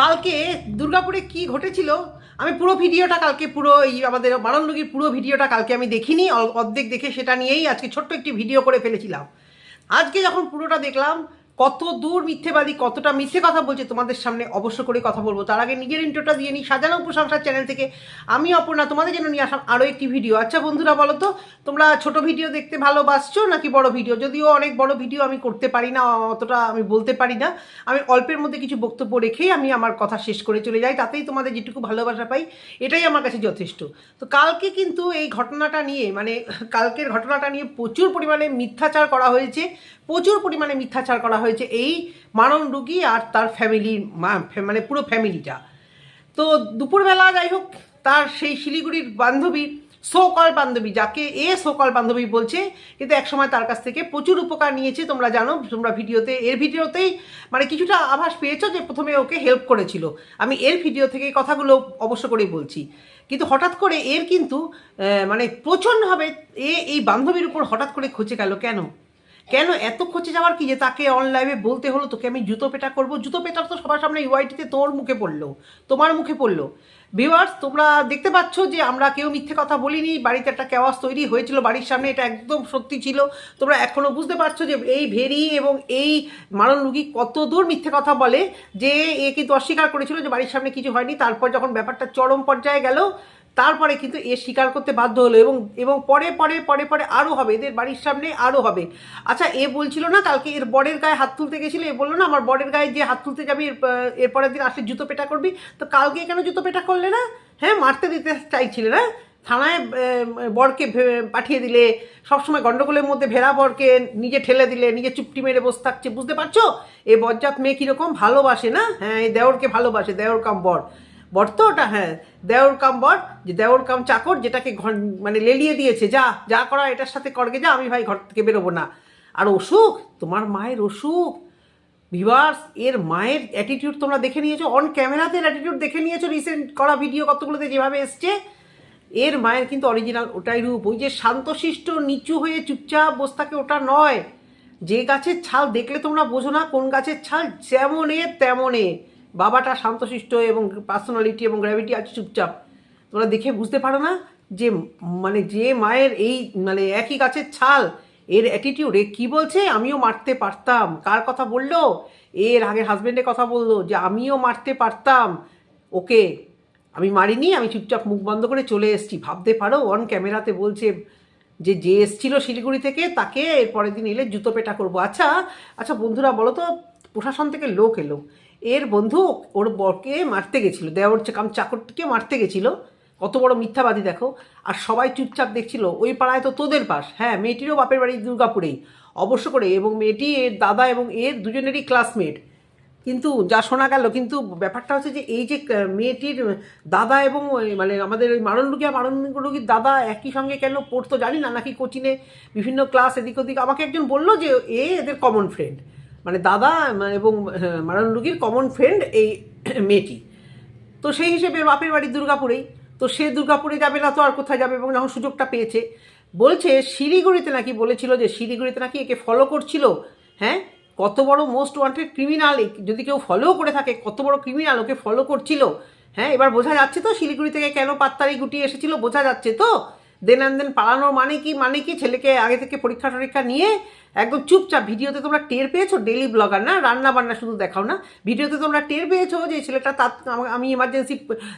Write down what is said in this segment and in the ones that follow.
কালকে দুর্গাপুরে কি ঘটেছিল? আমি পুরো ভিডিওটা কালকে পুরো এই আমাদের মারণরোগীর পুরো ভিডিওটা কালকে আমি দেখিনি অর্ধেক দেখে সেটা নিয়েই আজকে ছোট্ট একটি ভিডিও করে ফেলেছিলাম। আজকে যখন পুরোটা দেখলাম কত দূর মিথ্যেবাদী, কতটা মিথ্যে কথা বলছে তোমাদের সামনে অবশ্য করে কথা বলব। তার আগে নিজের ইন্টারটা দিয়ে নিই। সাজানো প্রশংসার চ্যানেল থেকে আমি, অপর্ণা, তোমাদের জন্য নিয়ে আসলাম আরও একটি ভিডিও আচ্ছা বন্ধুরা, বলো তো, তোমরা ছোট ভিডিও দেখতে ভালোবাসছো নাকি বড় ভিডিও যদিও অনেক বড় ভিডিও আমি করতে পারি না, অতটা আমি বলতে পারি না। আমি অল্পের মধ্যে কিছু বক্তব্য রেখেই আমি আমার কথা শেষ করে চলে যাই, তাতেই তোমাদের যেটুকু ভালোবাসা পাই, এটাই আমার কাছে যথেষ্ট। তো কালকে কিন্তু এই ঘটনাটা নিয়ে মানে কালকের ঘটনাটা নিয়ে প্রচুর পরিমাণে মিথ্যাচার করা হয়েছে। প্রচুর পরিমাণে মিথ্যাচার করা হয়েছে এই মানব রুগী আর তার ফ্যামিলির মানে পুরো ফ্যামিলিটা তো দুপুরবেলা যাই হোক, তার সেই শিলিগুড়ির বান্ধবী সোকল বান্ধবী, যাকে এ সোকল বান্ধবী বলছে, কিন্তু একসময় তার কাছ থেকে প্রচুর উপকার নিয়েছে, তোমরা জানো, তোমরা ভিডিওতে, এর ভিডিওতেই মানে কিছুটা আভাস পেয়েছ যে প্রথমে ওকে হেল্প করেছিল। আমি এর ভিডিও থেকে কথাগুলো অবশ্য করেই বলছি। কিন্তু হঠাৎ করে এর কিন্তু মানে প্রচণ্ডভাবে এ, এই বান্ধবীর উপর হঠাৎ করে খচে গেল কেন? কেন এত খচে যাওয়ার কি যে তাকে অনলাইনে বলতে হলো, তোকে আমি জুতো পেটা করব? জুতো পেটার তো সবার সামনে ইউআইটিতে তোর মুখে পড়ল, তোমার মুখে পড়ল। ভিউয়ার্স তোমরা দেখতে পাচ্ছ যে আমরা কেউ মিথ্যে কথা বলিনি, বাড়িতে একটা কেওয়াস তৈরি হয়েছিল, বাড়ির সামনে এটা একদম সত্যি ছিল। তোমরা এখনও বুঝতে পারছ যে এই ভেরি এবং এই মারণ রুগী কত দূর মিথ্যে কথা বলে যে এ কিন্তু অস্বীকার করেছিল যে বাড়ির সামনে কিছু হয়নি। তারপর যখন ব্যাপারটা চরম পর্যায়ে গেল তারপরে কিন্তু এ স্বীকার করতে বাধ্য হলো এবং এবং পরে পরে পরে পরে আরও হবে, এদের বাড়ির সামনে আরও হবে। আচ্ছা এ বলছিল না, কালকে এর বরের গায়ে হাত তুলতে গেছিল, এ বলল না, আমার বরের গায়ে যে হাত তুলতে যাবি, এর প- এর পরের দিন আসলে জুতো পেটা করবি। তো কালকে কেন জুতো পেটা করলে না? হ্যাঁ মারতে দিতে চাইছিলে না। থানায় বরকে পাঠিয়ে দিলে, সবসময় গন্ডগোলের মধ্যে ভেড়া বরকে নিজে ঠেলে দিলে, নিজে চুপটি মেরে বসে থাকছে, বুঝতে পারছ? এ বজ্জাত মেয়ে কীরকম ভালোবাসে না? হ্যাঁ এই দেওরকে ভালোবাসে, দেওর কাম বর। বর তো ওটা হ্যাঁ। দেওর কাম বর, যে দেওর কাম চাকর যেটাকে ঘন- মানে লেলিয়ে দিয়েছে, যা যা করা, এটার সাথে করগে যা, আমি ভাই ঘর থেকে বেরোবো না। আর অসুখ, তোমার মায়ের অসুখ। ভিভার্স, এর মায়ের অ্যাটিটিউড তোমরা দেখে নিয়েছো অন ক্যামেরাতে অ্যাটিটিউড দেখে নিয়েছো রিসেন্ট করা ভিডিও কতগুলোতে যেভাবে এসছে। এর মায়ের কিন্তু অরিজিনাল ওটাই রূপ, ওই যে শান্তশিষ্ট, নিচু হয়ে চুপচাপ বসে থাকে ওটা নয়। যে গাছের ছাল দেখলে তোমরা বোঝো না কোন গাছের ছাল যেমনে তেমনে। বাবাটা শান্তশিষ্ট এবং পার্সোনালিটি এবং গ্র্যাভিটি আছে চুপচাপ। তোমরা দেখে বুঝতে পারো না যে মানে যে মায়ের এই মানে একই গাছের ছাল, এর অ্যাটিটিউড এ কী বলছে? আমিও মারতে পারতাম। কার কথা বলল? এর আগে হাজবেন্ডের কথা বলল যে, আমিও মারতে পারতাম। ওকে, আমি মারিনি, আমি চুপচাপ মুখ বন্ধ করে চলে এসেছি। ভাবতে পারো অন ক্যামেরাতে বলছে যে যে এসছিল শিলিগুড়ি থেকে, তাকে এর পরের দিন এলে জুতো পেটা করব। আচ্ছা আচ্ছা বন্ধুরা বলো তো, প্রশাসন থেকে লোক এলো। এর বন্ধু ওর বরকে মারতে গেছিল দেওয়ার কাম চাকরকে মারতে গেছিল। কত বড় মিথ্যাবাদী দেখো। আর সবাই চুপচাপ দেখছিল, ওই পাড়ায় তো তোদের পাশ। হ্যাঁ মেয়েটিরও বাপের বাড়ি দুর্গাপুরেই। অবশ্য করে এবং মেয়েটি, এর দাদা এবং এর দুজনেরই ক্লাসমেট কিন্তু যা শোনা গেল, কিন্তু ব্যাপারটা হচ্ছে যে এই যে মেয়েটির দাদা এবং মানে আমাদের ওই মারণ রুগী আর মারণ রুগীর দাদা একই সঙ্গে কেন পড়তো জানি না, নাকি কোচিনে বিভিন্ন ক্লাস এদিক ওদিক। আমাকে একজন বলল যে এ এদের কমন ফ্রেন্ড মানে দাদা এবং আহ, মারণ রুগীর কমন ফ্রেন্ড এই মেয়েটি। তো সেই হিসেবে বাপের বাড়ি দুর্গাপুরেই। তো সে দুর্গাপুরে যাবে না তো আর কোথায় যাবে এবং যখন সুযোগটা পেয়েছে। বলছে শিলিগুড়িতে নাকি বলেছিল যে শিলিগুড়িতে নাকি একে ফলো করছিল। হ্যাঁ কত বড় মোস্ট ওয়ান্টেড ক্রিমিনাল যদি কেউ ফলো করে থাকে কত বড় ক্রিমিনাল ওকে ফলো করছিল। হ্যাঁ এবার বোঝা যাচ্ছে তো শিলিগুড়ি থেকে কেন পাত্তারি গুটিয়ে এসেছিল বোঝা যাচ্ছে তো। দেন অ্যান্ড দেন পালানোর মানে কি? মানে কি? ছেলেকে আগে থেকে পরীক্ষা টরীক্ষা নিয়ে একদম চুপচাপ ভিডিওতে তোমরা টের পেয়েছ? ডেলি ব্লগার না? রান্না বান্না শুধু দেখাও না? ভিডিওতে তোমরা টের পেয়েছ যে ছেলেটা তাৎ আমি এমার্জেন্সি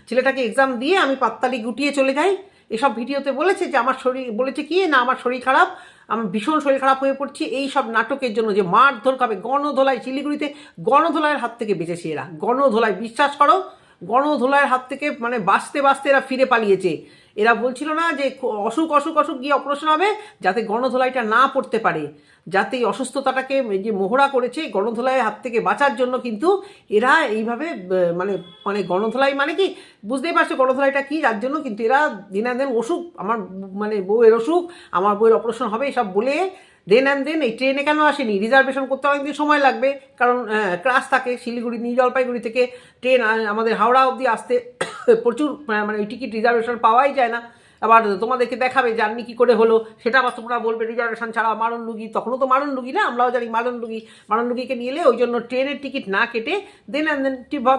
ছেলেটাকে এক্সাম দিয়ে আমি পাত্তালি গুটিয়ে চলে যাই? এসব ভিডিওতে বলেছে যে আমার শরীর, বলেছে কি? না, আমার শরীর খারাপ, আমার ভীষণ শরীর খারাপ হয়ে পড়ছি। এই সব নাটকের জন্য যে মারধর খাবে, গণধোলাই শিলিগুড়িতে, গণধোলাইয়ের হাত থেকে বেঁচেছে এরা। গণধোলাই, বিশ্বাস করো, গণধোলাইয়ের হাত থেকে মানে বাঁচতে বাঁচতে এরা ফিরে পালিয়েছে। এরা বলছিল না যে অসুখ অসুখ অসুখ গিয়ে অপারেশন হবে যাতে গণধোলাইটা না পড়তে পারে। যাতে এই অসুস্থতাটাকে যে মোহরা করেছে গণধোলাইয়ের হাত থেকে বাঁচার জন্য কিন্তু এরা এইভাবে মানে মানে গণধোলাই মানে কি? বুঝতেই পারছ গণধোলাইটা কী? যার জন্য কিন্তু এরা দিনা দিন অসুখ, আমার মানে বউয়ের অসুখ, আমার বউয়ের অপারেশন হবে এসব বলে দেন অ্যান্ড দেন এই ট্রেনে কেন আসেনি? রিজার্ভেশন করতে অনেকদিন সময় লাগবে। কারণ ক্রাস থাকে শিলিগুড়ি, নিউ জলপাইগুড়ি থেকে ট্রেন আমাদের হাওড়া অবধি আসতে প্রচুর মানে ওই টিকিট রিজার্ভেশন পাওয়াই যায় না। আবার তোমাদেরকে দেখাবে জার্নি কী করে হলো, সেটা আবার তোমরা বলবে রিজার্ভেশন ছাড়া মারণ লুগি তখনও তো মারণ লুগি না, আমরাও জানি মারণ লুগি মারণ লুগিকে নিয়ে এলে ওই জন্য ট্রেনের টিকিট না কেটে দেন অ্যান্ড দেন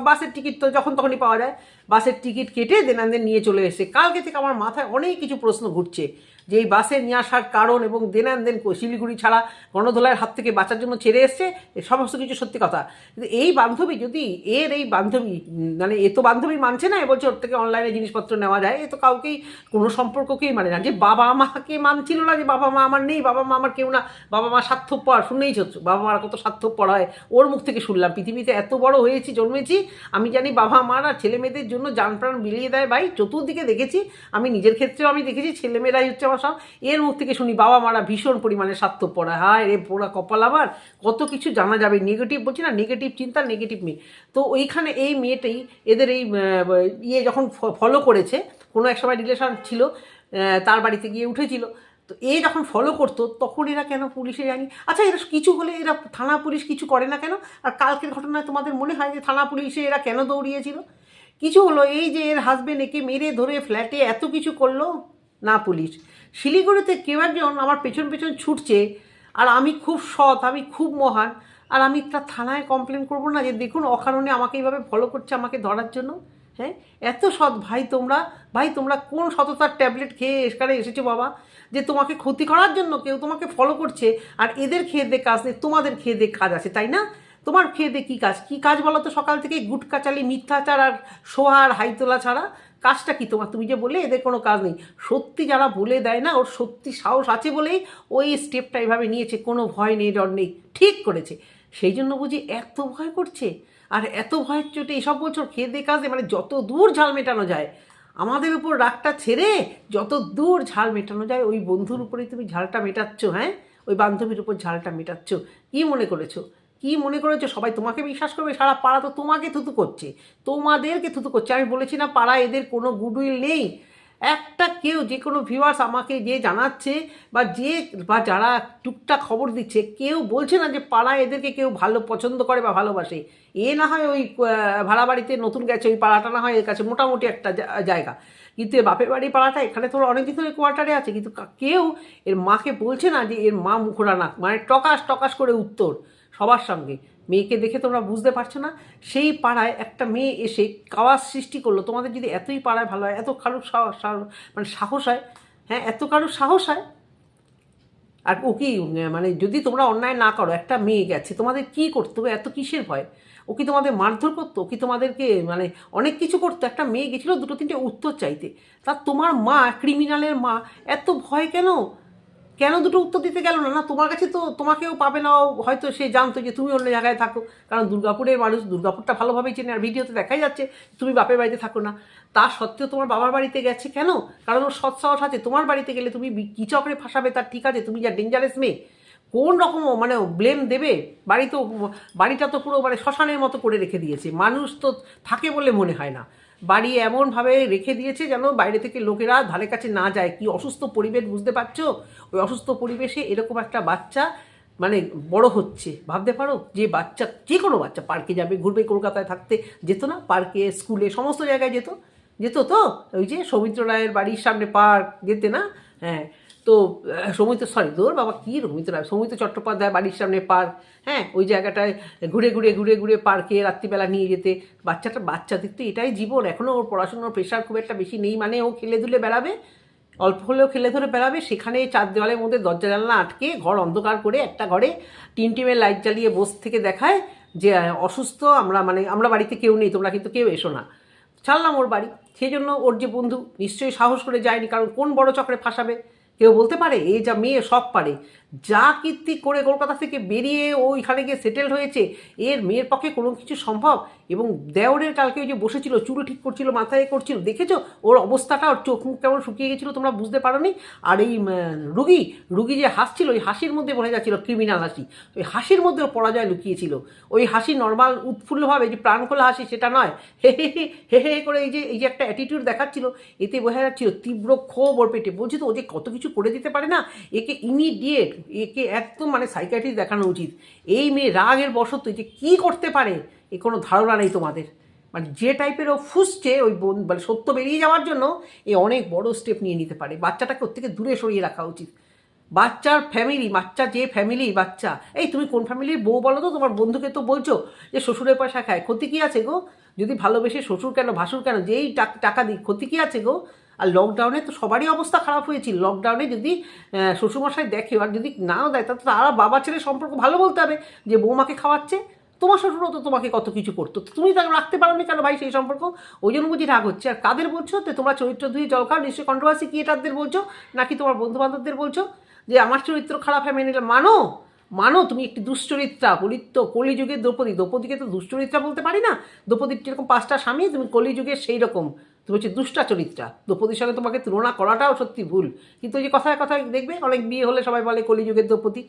বাসের টিকিট তো যখন তখনই পাওয়া যায়। বাসের টিকিট কেটে দেন অ্যান্ড দেন নিয়ে চলে এসে। কালকে থেকে আমার মাথায় অনেক কিছু প্রশ্ন ঘুরছে। যে এই বাসে নিয়ে আসার কারণ এবং দেন অ্যান্ড দেন শিলিগুড়ি ছাড়া গণধোলার হাত থেকে বাঁচার জন্য ছেড়ে এসছে সমস্ত কিছু সত্যি কথা। কিন্তু এই বান্ধবী যদি, এর এই বান্ধবী মানে এ তো বান্ধবী মানছে না, এ বলছে ওর থেকে অনলাইনে জিনিসপত্র নেওয়া যায়, এ তো কাউকেই, কোনো সম্পর্ককেই মানে না। যে বাবা মাকে মানছিল না যে বাবা মা আমার নেই, বাবা মা আমার কেউ না, বাবা মা স্বার্থপর শুনেই হচ্ছে বাবা মারা কত স্বার্থপর হয়, ওর মুখ থেকে শুনলাম। পৃথিবীতে এত বড় হয়েছি, জন্মেছি, আমি জানি বাবা মারা ছেলে মেয়েদের জন্য যান প্রাণ বিলিয়ে দেয় ভাই, চতুর্দিকে দেখেছি, আমি নিজের ক্ষেত্রেও আমি দেখেছি, ছেলেমেয়েরাই হচ্ছে সব এর মুখ থেকে শুনি, বাবা মারা ভীষণ পরিমাণে স্বার্থপর। হয় হায় রে পোড়া কপাল আবার কত কিছু জানা যাবে। নেগেটিভ বলছি না নেগেটিভ চিন্তা নেগেটিভ মেয়ে। তো ওইখানে এই মেয়েটাই এদের এই ইয়ে যখন ফলো করেছে, কোনো এক সময় রিলেশন ছিল তার বাড়িতে গিয়ে উঠেছিল। তো এ যখন ফলো করতো, তখন এরা কেন পুলিশে যায়নি আচ্ছা এরা কিছু হলে এরা থানা পুলিশ কিছু করে না কেন? আর কালকের ঘটনায় তোমাদের মনে হয় যে থানা পুলিশে এরা কেন দৌড়িয়েছিল? কিছু হলো, এই যে এর হাজবেন্ড একে মেরে ধরে ফ্ল্যাটে এত কিছু করল, না পুলিশ। শিলিগুড়িতে কেউ একজন আমার পেছন পেছন ছুটছে, আর আমি খুব সৎ, আমি খুব মহান, আর আমি তার থানায় কমপ্লেন করব না যে দেখুন অকারণে আমাকে এইভাবে ফলো করছে আমাকে ধরার জন্য? হ্যাঁ? এত সৎ ভাই তোমরা ভাই তোমরা কোন সততার ট্যাবলেট খেয়ে এখানে এসেছ বাবা? যে তোমাকে ক্ষতি করার জন্য কেউ তোমাকে ফলো করছে, আর এদের খেয়ে দে কাজ নেই, তোমাদের খেয়ে দে কাজ আছে, তাই না? তোমার খেয়ে কী কাজ? কী কাজ বলো তো সকাল থেকে? গুটকা চালি মিথ্যাচার আর সোহা আর হাইতোলা ছাড়া? কাজটা কি তোমার? তুমি যে বললে এদের কোনো কাজ নেই। সত্যি যারা বলে দেয় না, ওর সত্যি সাহস আছে বলেই ওই স্টেপটা এভাবে নিয়েছে। কোনো ভয় নেই, ডর নেই। ঠিক করেছে। সেই জন্য বুঝি এত ভয় করছে? আর এত ভয়ের চোটে এসব বছর খেয়ে দে কাজে মানে যত দূর ঝাল মেটানো যায়, আমাদের উপর রাগটা ছেড়ে যত দূর ঝাল মেটানো যায়, ওই বন্ধুর উপরেই তুমি ঝালটা মেটাচ্ছ হ্যাঁ? ওই বান্ধবীর উপর ঝালটা মেটাচ্ছ। কী মনে করেছ? কি মনে করেছ? সবাই তোমাকে বিশ্বাস করবে? সারা পাড়া তো তোমাকে থুতু করছে। তোমাদেরকে থুতু করছে। আমি বলেছি না পাড়া এদের কোনো গুডউইল নেই। একটা কেউ, যে কোনো ভিউয়ার্স আমাকে যে জানাচ্ছে বা যে, বা যারা টুকটাক খবর দিচ্ছে, কেউ বলছে না যে পাড়া এদেরকে কেউ ভালো পছন্দ করে বা ভালোবাসে। এ না হয় ওই ভাড়া বাড়িতে নতুন গেছে, ওই পাড়াটা না হয় এর কাছে মোটামুটি একটা জায়গা। কিন্তু এর বাপের বাড়ি পাড়াটা, এখানে তো অনেকদিন ধরে কোয়ার্টারে আছে। কিন্তু কেউ এর মাকে বলছে না যে এর মা মুখরা না। মানে টকাস টকাস করে উত্তর। সবার সঙ্গে। মেয়েকে দেখে তোমরা বুঝতে পারছ না, সেই পাড়ায় একটা মেয়ে এসে কাওয়াজ সৃষ্টি করল। তোমাদের যদি এতই পাড়ায় ভালো হয়, এত কারুর মানে সাহস হয় হ্যাঁ এত কারুর সাহস হয়। আর ও কি মানে যদি তোমরা অন্যায় না করো, একটা মেয়ে গেছে, তোমাদের কি করতে হবে? এত কিসের ভয়? ও কি তোমাদের মারধর করতো? কি তোমাদেরকে মানে অনেক কিছু করতো? একটা মেয়ে গেছিল দুটো তিনটে উত্তর চাইতে। তা তোমার মা ক্রিমিনালের মা, এত ভয় কেন? কেন দুটো উত্তর দিতে গেল না? না, তোমার কাছে তো তোমাকেও পাবে না হয়তো সে জানতো যে তুমি অন্য জায়গায় থাকো। কারণ দুর্গাপুরের মানুষ দুর্গাপুরটা ভালোভাবেই চেনে, আর ভিডিওতে দেখাই যাচ্ছে তুমি বাপের বাড়িতে থাকো না। তা সত্ত্বেও তোমার বাবার বাড়িতে গেছে কেন? কারণ ওর সৎ সাহস আছে। তোমার বাড়িতে গেলে তুমি কি চক্রে ফাঁসাবে? তার ঠিক আছে, তুমি যা ডেঞ্জারাস মেয়ে, কোন রকম মানে ব্লেম দেবে? বাড়ি তো, বাড়িটা তো পুরো মানে শ্মশানের মতো করে রেখে দিয়েছে। মানুষ তো থাকে বলে মনে হয় না। বাড়ি এমনভাবে রেখে দিয়েছে যেন বাইরে থেকে লোকেরা ধারে কাছে না যায়। কি অসুস্থ পরিবেশ বুঝতে পারছ? ওই অসুস্থ পরিবেশে এরকম একটা বাচ্চা মানে বড় হচ্ছে। ভাবতে পারো? যে বাচ্চা, যে কোনো বাচ্চা পার্কে যাবে, ঘুরবে কলকাতায় থাকতে, যেত না? পার্কে, স্কুলে, সমস্ত জায়গায় যেত। যেত তো? ওই যে সৌমিত্র রায়ের বাড়ির সামনে পার্ক, যেতে না? হ্যাঁ। তো আহ, সৌমিত্র সরি তোর বাবা কী সৌমিত্র রায়? সৌমিত্র চট্টোপাধ্যায় বাড়ির সামনে পার্ক হ্যাঁ ওই জায়গাটায় ঘুরে ঘুরে ঘুরে ঘুরে পার্কে রাত্রিবেলা নিয়ে যেতে। বাচ্চাটা বাচ্চাদের তো এটাই জীবন। এখনও ওর পড়াশোনার প্রেশার খুব একটা বেশি নেই। মানে ও খেলে ধুলে বেড়াবে অল্প হলেও খেলে ধরে বেড়াবে। সেখানে চার দেওয়ালের মধ্যে দরজা জানলা আটকে ঘর অন্ধকার করে একটা ঘরে টিম টিমের লাইট জ্বালিয়ে বস থেকে দেখায় যে অসুস্থ আমরা মানে আমরা বাড়িতে কেউ নেই তোমরা কিন্তু কেউ এসো না। ছাড়লাম ওর বাড়ি। সেই জন্য ওর যে বন্ধু নিশ্চয়ই সাহস করে যায়নি কারণ কোন বড় চক্রে ফাঁসাবে? কেউ বলতে পারে এই যা মেয়ে সব পারে। যা কীর্তি করে কলকাতা থেকে বেরিয়ে ও গিয়ে সেটেল হয়েছে, এর মেয়ের পক্ষে কোনো কিছু সম্ভব? এবং দেওরের কালকে ওই যে বসেছিল চুল ঠিক করছিল, মাথায় করছিল, দেখেছ? ওর অবস্থাটা, ওর চোখ মুখ কেমন শুকিয়ে গেছিল তোমরা বুঝতে পারোনি? আর এই রুগী রুগী যে হাসছিল, ওই হাসির মধ্যে বোঝা যাচ্ছিল ক্রিমিনাল হাসি। ওই হাসির মধ্যে পরাজয় লুকিয়েছিল। ওই হাসি নর্মাল উৎফুল্লভাবে যে প্রাণ খোলা হাসি, সেটা নয়। হে হে হে হে হে করে এই যে এই যে একটা অ্যাটিটিউড দেখাচ্ছিল, এতে বোঝা যাচ্ছিল তীব্র ক্ষোভ ওর পেটে। বলছি তো, ও যে কত কিছু করে দিতে পারে না? একে ইমিডিয়েট একে একদম মানে সাইকাট্রিস্ট দেখানো উচিত। এই মেয়ে রাগের বশত যে কী করতে পারে, এ কোনো ধারণা নেই তোমাদের। মানে যে টাইপের ও ফুসছে, ওই মানে সত্য বেরিয়ে যাওয়ার জন্য এ অনেক বড় স্টেপ নিয়ে নিতে পারে। বাচ্চাটাকে ওর থেকে দূরে সরিয়ে রাখা উচিত। বাচ্চার ফ্যামিলি বাচ্চা যে ফ্যামিলি বাচ্চা। এই তুমি কোন ফ্যামিলির বউ বলো তো? তোমার বন্ধুকে তো বলছো যে শ্বশুরের পয়সা খায়। ক্ষতি কি আছে গো? যদি ভালোবেসে শ্বশুর কেন, ভাসুর কেন, যেই টাকা দিই ক্ষতি কি আছে গো? আর লকডাউনে তো সবারই অবস্থা খারাপ হয়েছিল। লকডাউনে যদি শ্বশুরমশাই দেখে, আর যদি নাও দেয়, তাহলে তারা বাবা ছেলে সম্পর্ক ভালো বলতে হবে যে, বৌমাকে খাওয়াচ্ছে। তোমার শ্বশুরও তো তোমাকে কত কিছু করতো। তুমি তাকে রাখতে পারো না কেন ভাই সেই সম্পর্ক? ওই জন্য বুঝি রাগ হচ্ছে। আর কাদের বলছো? তো তোমরা চরিত্র ধুয়ে জল খাও। নিশ্চয়ই কন্ট্রোভার্সি ক্রিয়েটারদের বলছো, নাকি তোমার বন্ধু বান্ধবদের বলছো যে, আমার চরিত্র খারাপ হ্যাঁ মেনে মানো মানো, তুমি একটি দুশ্চরিত্রা কলিত্য কলিযুগের দ্রৌপদী। দ্রৌপদীকে তো দুশ্চরিত্রা বলতে পারি না। দ্রৌপদীর যেরকম পাঁচটা স্বামী, তুমি কলিযুগের সেই রকম তুমি হচ্ছে দুষ্টা চরিত্রা। দ্রৌপদীর সঙ্গে তোমাকে তুলনা করাটাও সত্যি ভুল। কিন্তু ওই যে কথায় কথায় দেখবে, অনেক বিয়ে হলে সবাই বলে কলিযুগের দ্রৌপদী।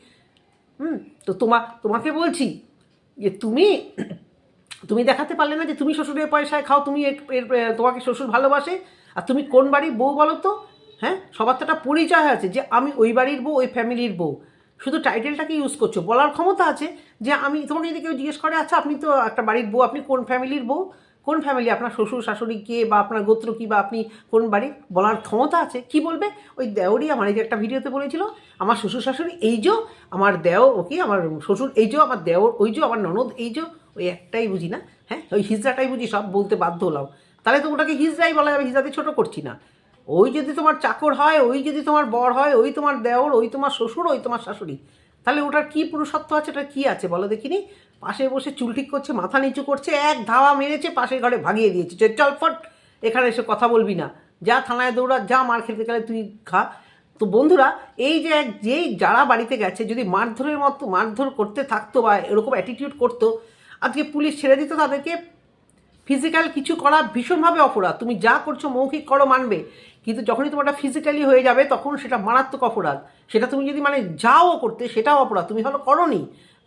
হুম, তো তোমা, তোমাকে বলছি যে তুমি তুমি দেখাতে পারলে না যে তুমি শ্বশুরের পয়সায় খাও, তুমি এর- তোমাকে শ্বশুর ভালোবাসে। আর তুমি কোন বাড়ির বউ বলো তো? হ্যাঁ সবার তো একটা পরিচয় আছে যে আমি ওই বাড়ির বউ, ওই ফ্যামিলির বউ। শুধু টাইটেলটাকে ইউজ করছ? বলার ক্ষমতা আছে যে আমি, তোমাকে যদি কেউ জিজ্ঞেস করে আচ্ছা আপনি তো একটা বাড়ির বউ, আপনি কোন ফ্যামিলির বউ? কোন ফ্যামিলি আপনার শ্বশুর, শাশুড়ি কে বা আপনার গোত্র কী বা আপনি কোন বাড়ির বলার ক্ষমতা আছে, কি বলবে? ওই দেওরই আমার এই যে একটা ভিডিওতে বলেছিল, আমার শ্বশুর, শাশুড়ি এই যো, আমার দেও ও কি আমার শ্বশুর এই যো, আমার দেওর ওই যো, আমার ননদ এই যো, ওই একটাই বুঝি না হ্যাঁ? ওই হিজড়াটাই বুঝি, সব বলতে বাধ্য হলাম। তাহলে তো ওটাকে হিজড়াই বলা যাবে, হিজড়াতে ছোটো করছি না। ওই যদি তোমার চাকর হয়, ওই যদি তোমার বর হয়, ওই তোমার দেওর, ওই তোমার শ্বশুর, ওই তোমার শাশুড়ি। তাহলে ওটার কী পুরুষত্ব আছে ওটা কী আছে, বলো দেখিনি? পাশে বসে চুল ঠিক করছে, মাথা নিচু করছে, এক ধাওয়া মেরেছে, পাশের ঘরে ভাগিয়ে দিয়েছে। যে চল ফট, এখানে এসে কথা বলবি না। যা থানায় দৌড়া যা মার খেতে গেলে তুই খা। তো বন্ধুরা, এই যে এক যেই যারা বাড়িতে গেছে, যদি মারধরের মতো মারধর করতে থাকতো বা এরকম অ্যাটিটিউড করতো, আজকে পুলিশ ছেড়ে দিত তাদেরকে। ফিজিক্যাল কিছু করা ভীষণভাবে অপরাধ। তুমি যা করছ মৌখিক করো, মানবে। কিন্তু যখনই তোমারটা ফিজিক্যালি হয়ে যাবে, তখন সেটা মারাত্মক অপরাধ। সেটা তুমি যদি মানে যাও করতে, সেটাও অপরাধ। তুমি হলো করনি।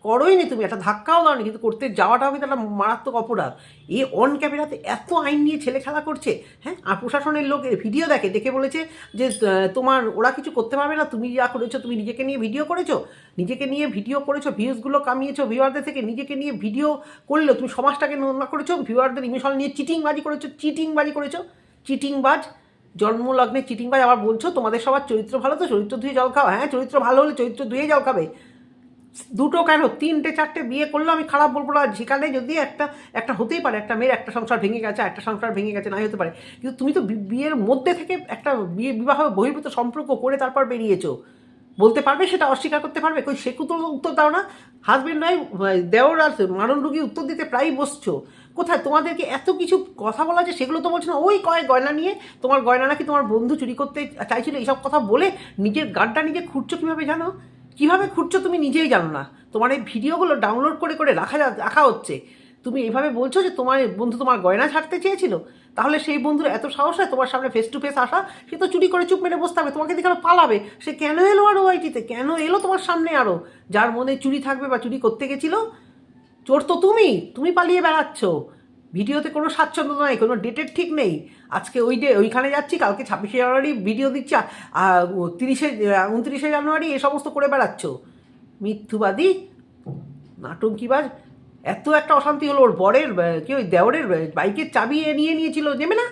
করোই নি তুমি, একটা ধাক্কাও দাওনি, কিন্তু করতে যাওয়াটাও কিন্তু একটা মারাত্মক অপরাধ। এই অন ক্যামেরাতে এত আইন নিয়ে ছেলে খেলা করছে হ্যাঁ? আর প্রশাসনের লোক ভিডিও দেখে দেখে বলেছে যে তোমার ওরা কিছু করতে পারবে না, তুমি যা করেছ, তুমি নিজেকে নিয়ে ভিডিও করেছ, নিজেকে নিয়ে ভিডিও করেছ, ভিউজগুলো কামিয়েছো ভিউয়ারদের থেকে, নিজেকে নিয়ে ভিডিও করলেও তুমি সমাজটাকে নোংরা করেছ, ভিউয়ারদের ইমোশন নিয়ে চিটিংবাজি করেছ চিটিংবাজি করেছ, চিটিংবাজ, জন্মলগ্নে চিটিংবাজ, আবার বলছো তোমাদের সবার চরিত্র ভালো তো, চরিত্র ধুয়ে জল খাও হ্যাঁ? চরিত্র ভালো হলে চরিত্র ধুয়ে জল খাবে। দুটো কেন? তিনটে, চারটে বিয়ে করলে, আমি খারাপ বলব না। যেখানে যদি একটা একটা হতেই পারে, একটা মেয়ের একটা সংসার ভেঙে গেছে একটা সংসার ভেঙে গেছে নাই হতে পারে। কিন্তু তুমি তো বিয়ের মধ্যে থেকে একটা বিয়ে, বিবাহ, বহির্ভূত সম্পর্ক করে তারপর বেরিয়েছো। বলতে পারবে সেটা অস্বীকার করতে পারবে? কই সেকু তো উত্তর দাও না। হাজবেন্ড নয় দেওর আর মারণ রুগী উত্তর দিতে প্রায়ই বসছো। কোথায়? তোমাদেরকে এত কিছু কথা বলা যে সেগুলো তো বলছো না। ওই কয়েক গয়না নিয়ে তোমার গয়না নাকি তোমার বন্ধু চুরি করতে চাইছিল? এইসব কথা বলে নিজের গানটা নিজে খুঁড়ছো কীভাবে জানো? কীভাবে খুঁড়ছো তুমি নিজেই জানো না। তোমার এই ভিডিওগুলো ডাউনলোড করে করে রাখা রাখা হচ্ছে। তুমি এইভাবে বলছো যে তোমার বন্ধু তোমার গয়না ছাড়তে চেয়েছিল, তাহলে সেই বন্ধুর এত সাহস হয় তোমার সামনে ফেস টু ফেস আসা? সে তো চুরি করে চুপ মেরে বসতে হবে, তোমাকে দেখে আরও পালাবে। সে কেন এলো আরও ওয়াইটিতে কেন এলো তোমার সামনে আরও যার মনে চুরি থাকবে বা চুরি করতে গেছিল, চোর তো তুমি। তুমি পালিয়ে বেড়াচ্ছ। ভিডিওতে কোনো স্বাচ্ছন্দ্য নয় কোনো ডেটের ঠিক নেই। আজকে ওই ডে ওইখানে যাচ্ছি, কালকে ছাব্বিশে জানুয়ারি ভিডিও দিচ্ছি তিরিশে উনত্রিশে জানুয়ারি, এ সমস্ত করে বেড়াচ্ছ। মিথ্যুবাদী নাটঙ্কিবাজ এত একটা অশান্তি হলো, ওর বরের কি ওই দেওরের বাইকের চাবি নিয়ে নিয়েছিল, নেবে না?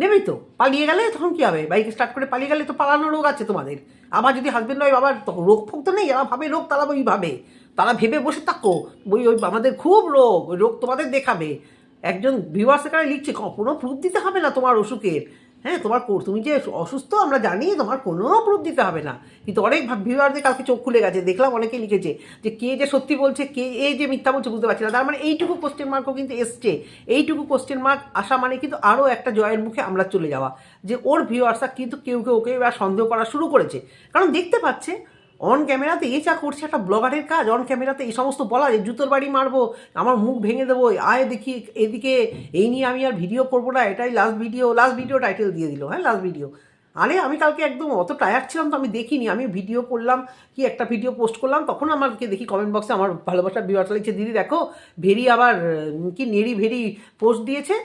নেবেই তো। পালিয়ে গেলে তখন কী হবে? বাইক স্টার্ট করে পালিয়ে গেলে তো পালানো রোগ আছে তোমাদের। আবার যদি হাজবেন্ড হয় আবার তখন রোগ ফোগ তো নেই, যারা ভাবে রোগ তারা ওই ভাবে তারা ভেবে বসে থাকো, ওই ওই আমাদের খুব রোগ, ওই রোগ তোমাদের দেখাবে। একজন ভিউয়ার্স এখানে লিখছে কোনো প্রুফ দিতে হবে না তোমার অসুখের? হ্যাঁ তোমার তুমি যে অসুস্থ, আমরা জানি তোমার কোনো প্রুফ দিতে হবে না। কিন্তু অনেক ভিউয়ারদের কালকে চোখ খুলে গেছে, দেখলাম অনেকে লিখেছে যে, কে যে সত্যি বলছে, কে, এ যে মিথ্যা বলছে বুঝতে পারছি না। তার মানে এইটুকু কোশ্চেন মার্কও কিন্তু এসছে। এইটুকু কোশ্চেন মার্ক আসা মানে কিন্তু আরও একটা জয়ের মুখে আমরা চলে যাওয়া, যে ওর ভিউয়ার্সরা কিন্তু কেউ কেউ ওকে এবার সন্দেহ করা শুরু করেছে। কারণ দেখতে পাচ্ছে অন ক্যামেরাতে এ যা করছে একটা ব্লগারের কাজ অন ক্যামেরাতে এই সমস্ত বলা যে জুতোর বাড়ি মারবো, আমার মুখ ভেঙে দেবো, আয় দেখি, এদিকে, এই নিয়ে আমি আর ভিডিও করব না, এটাই last video last video title দিয়ে দিল হ্যাঁ লাস্ট ভিডিও আরে, আমি কালকে একদম অত টায়ার ছিলাম তো আমি দেখিনি, আমি ভিডিও করলাম, কি একটা ভিডিও পোস্ট করলাম, তখন আমাকে দেখি কমেন্ট বক্সে আমার ভালোবাসার বিবারটা লিখছে দিদি দেখো, ভেরি আবার, কি নেড়ি ভেরি পোস্ট দিয়েছে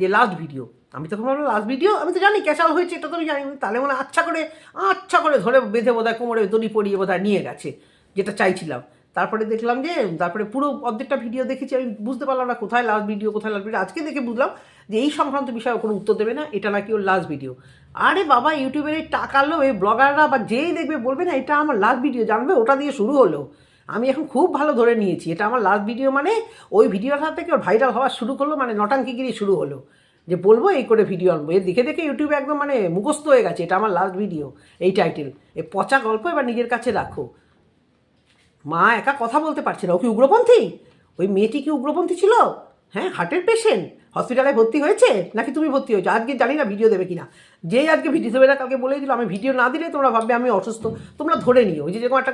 যে লাস্ট ভিডিও আমি তখন ভাবলাম লাস্ট ভিডিও আমি তো জানি ক্যাচাল হয়েছে, এটা তো আমি জানি, তাহলে মানে আচ্ছা করে আচ্ছা করে ধরে বেঁধে বোধহয় কোমরে দড়ি পরিয়ে বোধহয় নিয়ে গেছে, যেটা চাইছিলাম। তারপরে দেখলাম যে, তারপরে পুরো অর্ধেকটা ভিডিও দেখেছি, আমি বুঝতে পারলাম না কোথায় লাস্ট ভিডিও কোথায় লাস্ট ভিডিও আজকে দেখে বুঝলাম যে এই সংক্রান্ত বিষয়ে কোনো উত্তর দেবে না, এটা নাকি ওর লাস্ট ভিডিও আরে বাবা ইউটিউবের এই টাকার লোক এই ব্লগাররা বা যেই দেখবে বলবে না, এটা আমার লাস্ট ভিডিও জানবে, ওটা দিয়ে শুরু হলো। আমি এখন খুব ভালো ধরে নিয়েছি, এটা আমার লাস্ট ভিডিও মানে ওই ভিডিওটা থেকে ভাইরাল হওয়া শুরু করল মানে নটাঙ্কিগিরি শুরু হলো। যে বলব এই করে ভিডিও আনব। এর দেখে দেখে ইউটিউবে একদম মানে মুখস্থ হয়ে গেছে, এটা আমার লাস্ট ভিডিও এই টাইটেল এ পচা গল্প এবার নিজের কাছে রাখো। মা একা কথা বলতে পারছে না। ও কি উগ্রপন্থী? ওই মেয়েটি কি উগ্রপন্থী ছিল? হ্যাঁ হার্টের পেশেন্ট হসপিটালে ভর্তি হয়েছে? নাকি তুমি ভর্তি হয়েছো? আজকে জানি না ভিডিও দেবে কিনা। যেই আজকে ভিডিও দেবে না, কালকে বলেই দিল, আমি ভিডিও না দিলে তোমরা ভাববে আমি অসুস্থ। তোমরা ধরে নিও। ওই যে যেরকম একটা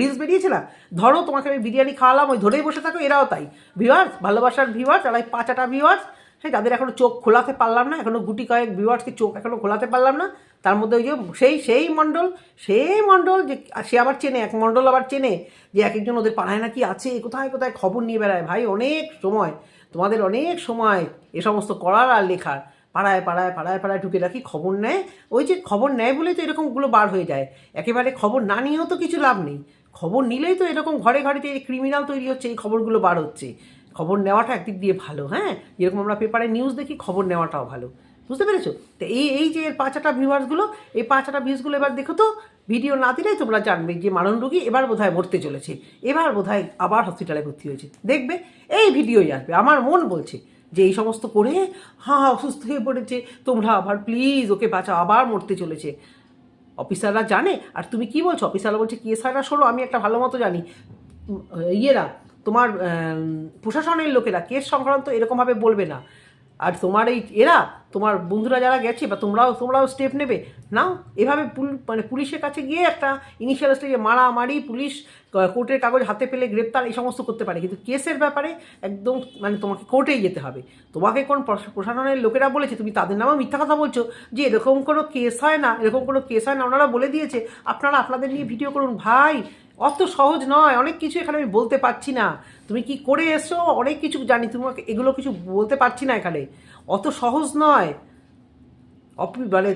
রিলস বেরিয়েছে না? ধরো, তোমাকে আমি বিরিয়ানি খাওয়ালাম, ওই ধরেই বসে থাকো। এরাও তাই। ভিউয়ার্স ভালোবাসার ভিউয়ার্স আর পাঁচাটা ভিউয়ার্স হ্যাঁ তাদের এখনও চোখ খোলাতে পারলাম না এখনও গুটি কয়েক ভিউয়ার্সকে চোখ এখনও খোলাতে পারলাম না। তার মধ্যে ওই যে সেই সেই মণ্ডল সেই মণ্ডল যে, সে আবার চেনে, এক মণ্ডল আবার চেনে যে এক একজন ওদের পাড়ায় নাকি আছে কোথায় কোথায় খবর নিয়ে বেড়ায়? ভাই, অনেক সময়, তোমাদের অনেক সময় এ সমস্ত করার আর লেখার। পাড়ায় পাড়ায় পাড়ায় পাড়ায় ঢুকে রাখি, খবর নেয়। ওই যে খবর নেয় বলেই তো এরকমগুলো বার হয়ে যায়। একেবারে খবর না নিয়েও তো কিছু লাভ নেই। খবর নিলেই তো এরকম ঘরে ঘরে ক্রিমিনাল তৈরি হচ্ছে, এই খবরগুলো বার হচ্ছে। খবর নেওয়াটা একদিক দিয়ে ভালো হ্যাঁ? যেরকম আমরা পেপারে নিউজ দেখি, খবর নেওয়াটাও ভালো। বুঝতে পেরেছ? তো এই এই যে এর পাঁচাটা ভিউয়ার্সগুলো এই পাঁচাটা ভিউজগুলো এবার দেখো তো ভিডিও না দিলেই তোমরা জানবে যে মারণ রোগী এবার বোধহয় মরতে চলেছে। এবার বোধহয় আবার হসপিটালে ভর্তি হয়েছে। দেখবে, এই ভিডিওই আসবে। আমার মন বলছে যে এই সমস্ত করে হ্যাঁ হ্যাঁ অসুস্থ হয়ে পড়েছে, তোমরা আবার প্লিজ ওকে বাঁচাও, আবার মরতে চলেছে। অফিসাররা জানে, আর তুমি কি বলছো? অফিসাররা বলছে, কি সারা শোনো আমি একটা ভালো মতো জানি। ইয়েরা তোমার প্রশাসনের লোকেরা, কেস সংক্রান্ত এরকমভাবে বলবে না। আর তোমার এই, এরা, তোমার বন্ধুরা যারা গেছে বা তোমরাও তোমরাও স্টেপ নেবে। নাও, এভাবে মানে পুলিশের কাছে গিয়ে একটা ইনিশিয়াল স্টেজে মারামারি, পুলিশ কোর্টের কাগজ হাতে পেলে গ্রেপ্তার, এই সমস্ত করতে পারে। কিন্তু কেসের ব্যাপারে একদম মানে তোমাকে কোর্টেই যেতে হবে। তোমাকে কোন প্রশা- প্রশাসনের লোকেরা বলেছে, তুমি তাদের নামেও মিথ্যা কথা বলছো, যে এরকম কোনো কেস হয় না, এরকম কোনো কেস হয় না, ওনারা বলে দিয়েছে। আপনারা আপনাদের নিয়ে ভিডিও করুন। ভাই অত সহজ নয়, অনেক কিছু এখানে আমি বলতে পারছি না। তুমি কি করে এসো? অনেক কিছু জানি তোমাকে এগুলো কিছু বলতে পারছি না এখানে। অত সহজ নয়। অপ- মানে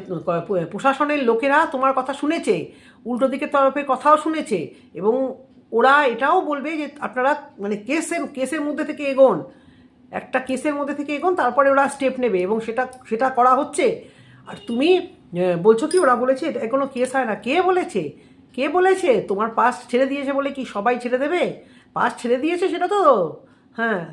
প্রশাসনের লোকেরা তোমার কথা শুনেছে, উল্টো দিকের তরফের কথাও শুনেছে, এবং ওরা এটাও বলবে যে, আপনারা মানে কেসের কেসের মধ্যে থেকে এগোন। একটা কেসের মধ্যে থেকে এগোন, তারপরে ওরা স্টেপ নেবে, এবং সেটা সেটা করা হচ্ছে। আর তুমি বলছো কি, ওরা বলেছে, এটা কোনো কেস হয় না। কে বলেছে? কে বলেছে? তোমার পাস ছেড়ে দিয়েছে বলে কি সবাই ছেড়ে দেবে? পাস ছেড়ে দিয়েছে সেটা তো? হ্যাঁ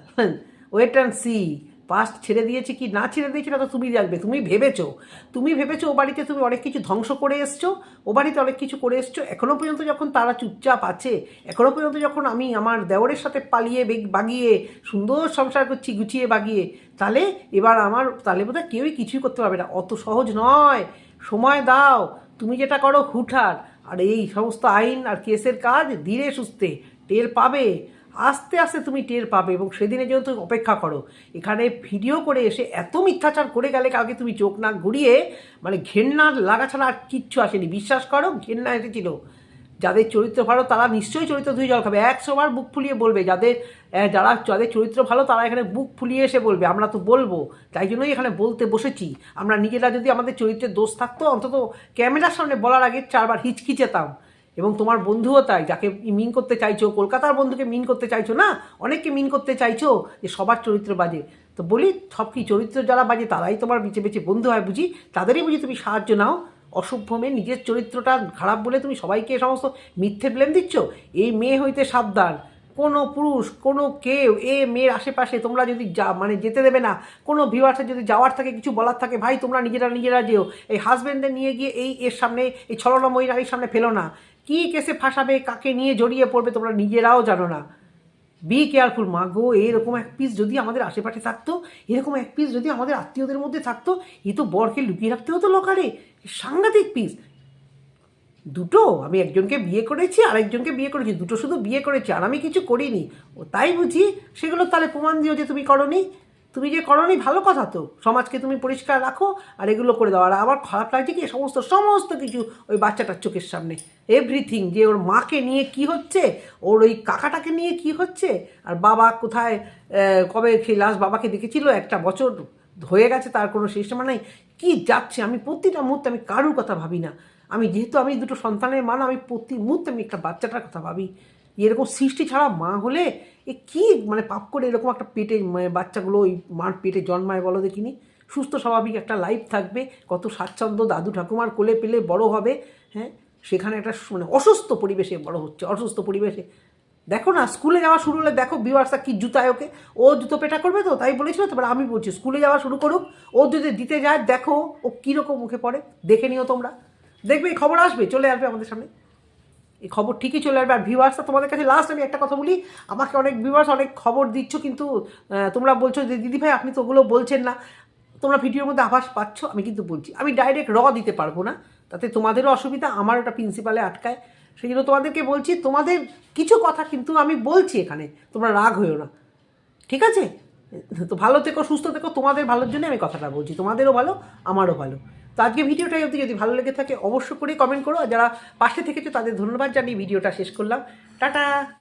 ওয়েট অ্যান্ড সি পাস্ট ছেড়ে দিয়েছে কি না ছেড়ে দিয়েছে সেটা তো তুমি জানবে, তুমি ভেবেছো। তুমি ভেবেছো ও বাড়িতে তুমি অনেক কিছু ধ্বংস করে এসছো, ও বাড়িতে অনেক কিছু করে এসছো। এখনও পর্যন্ত যখন তারা চুপচাপ আছে এখনও পর্যন্ত যখন আমি আমার দেওরের সাথে পালিয়ে বেগ- বাগিয়ে, সুন্দর সংসার করছি, গুছিয়ে বাগিয়ে, তাহলে এবার আমার, তাহলে বোধহয় কেউই কিছুই করতে পারবে না। অত সহজ নয়। সময় দাও। তুমি যেটা করো হুঠার আর এই সমস্ত আইন আর কেসের কাজ ধীরে সুস্থে, টের পাবে। আস্তে আস্তে তুমি টের পাবে এবং সেদিনে যেন তুমি অপেক্ষা করো। এখানে ভিডিও করে এসে এত মিথ্যাচার করে গেলে কাউকে তুমি চোখ না ঘুরিয়ে মানে ঘেন্নার লাগা ছাড়া আর কিচ্ছু আসেনি। বিশ্বাস করো, ঘেন্না এসেছিল। যাদের চরিত্র ভালো, তারা নিশ্চয়ই চরিত্র ধুয়ে জল খাবে। একশোবার বুক ফুলিয়ে বলবে, যাদের যারা, যাদের চরিত্র ভালো, তারা এখানে বুক ফুলিয়ে এসে বলবে, আমরা তো বলব। তাই জন্যই এখানে বলতে বসেছি। আমরা নিজেরা যদি আমাদের চরিত্রের দোষ থাকতো, অন্তত ক্যামেরার সামনে বলার আগে চারবার হিচকিচেতাম এবং তোমার বন্ধুও তাই, যাকে মিন করতে চাইছো, কলকাতার বন্ধুকে মিন করতে চাইছো না, অনেককে মিন করতে চাইছো যে সবার চরিত্র বাজে। তো বলি, সব কি চরিত্র যারা বাজে, তারাই তোমার বেছে বেছে বন্ধু হয় বুঝি? তাদেরই বুঝি তুমি সাহায্য নাও। অসভ্য মেয়ে, নিজের চরিত্রটা খারাপ বলে তুমি সবাইকে সমস্ত মিথ্যে ব্লেম দিচ্ছ? এই মেয়ে হইতে সাবধান। কোনো পুরুষ, কোনো কেউ, এ মেয়ের আশেপাশে তোমরা যদি যা মানে যেতে দেবে না, কোনো ভিউয়ার্সের যদি যাওয়ার থাকে, কিছু বলার থাকে, ভাই তোমরা নিজেরা নিজেরা যেও। এই হাজব্যান্ডদের নিয়ে গিয়ে এই এর সামনে, এই ছলনাময়ী নারীর সামনে ফেলো না। কী কেসে ফাঁসাবে, কাকে নিয়ে জড়িয়ে পড়বে তোমরা নিজেরাও জানো না। বি কেয়ারফুল মা গো, এরকম এক পিস যদি আমাদের আশেপাশে থাকতো, এরকম এক পিস যদি আমাদের আত্মীয়দের মধ্যে থাকতো, এ তো বরকে লুকিয়ে রাখতে হতো লকারে সাংঘাতিক পিস দুটো, আমি একজনকে বিয়ে করেছি, আরেকজনকে বিয়ে করেছি, দুটো শুধু বিয়ে করেছি, আর আমি কিছু করিনি। ও তাই বুঝি, সেগুলো তাহলে প্রমাণ দিও যে তুমি করনি। তুমি যে করনি, ভালো কথা তো। সমাজকে তুমি পরিষ্কার রাখো, আর এগুলো করে দাও। আর আমার খারাপ লাগছে কি, সমস্ত সমস্ত কিছু ওই বাচ্চাটার চোখের সামনে। এভরিথিং যে ওর মাকে নিয়ে কি হচ্ছে, ওর ওই কাকাটাকে নিয়ে কি হচ্ছে, আর বাবা কোথায় কবে সেই লাস্ট বাবাকে দেখেছিল, একটা বছর হয়ে গেছে, তার কোনো মানে নেই। কী যাচ্ছে? আমি প্রতিটা মুহূর্তে আমি কারুর কথা ভাবি না। আমি যেহেতু আমি দুটো সন্তানের মান আমি প্রতি মুহূর্তে আমি একটা বাচ্চাটার কথা ভাবি। এরকম সৃষ্টি ছাড়া মা হলে এ কি মানে পাপ করে এরকম একটা পেটে মানে বাচ্চাগুলো ওই মার পেটে জন্মায় বলো দেখিনি? সুস্থ, স্বাভাবিক একটা লাইফ থাকবে, কত স্বাচ্ছন্দ্য দাদু ঠাকুমার কোলে পেলে বড় হবে হ্যাঁ? সেখানে একটা মানে অসুস্থ পরিবেশে বড় হচ্ছে, অসুস্থ পরিবেশে। দেখো না, স্কুলে যাওয়া শুরু হলে দেখো বিওয়ার্সটা কি জুতায় ওকে, ও জুতো পেটা করবে তো? তাই বলেছিল তো আমি বলছি, স্কুলে যাওয়া শুরু করুক, ও যদি দিতে যায়, দেখো ও কীরকম মুখে পড়ে, দেখে নিও তোমরা। দেখবে, এই খবর আসবে, চলে আসবে আমাদের সামনে। এই খবর ঠিকই চলে আসবে, আর ভিউয়ার্সটা তোমাদের কাছে লাস্ট আমি একটা কথা বলি, আমাকে অনেক ভিউয়ার্স অনেক খবর দিচ্ছ, কিন্তু তোমরা বলছো যে, দিদি ভাই, আপনি তো ওগুলো বলছেন না। তোমরা ভিডিওর মধ্যে আভাস পাচ্ছ, আমি কিন্তু বলছি, আমি ডাইরেক্ট র দিতে পারব না, তাতে তোমাদেরও অসুবিধা আমার ওটা প্রিন্সিপালে আটকায়। সেই জন্য তোমাদেরকে বলছি, তোমাদের কিছু কথা কিন্তু আমি বলছি এখানে। তোমরা রাগ হইও না। ঠিক আছে? তো ভালো থেকো, সুস্থ থেকো, তোমাদের ভালোর জন্য আমি কথাটা বলছি। তোমাদেরও ভালো, আমারও ভালো। তো আজকে ভিডিওটাই অবধি যদি ভালো লেগে থাকে, অবশ্য করে কমেন্ট করো। আর যারা পাশে থেকেছো, তাদের ধন্যবাদ জানিয়ে ভিডিওটা শেষ করলাম। টাটা!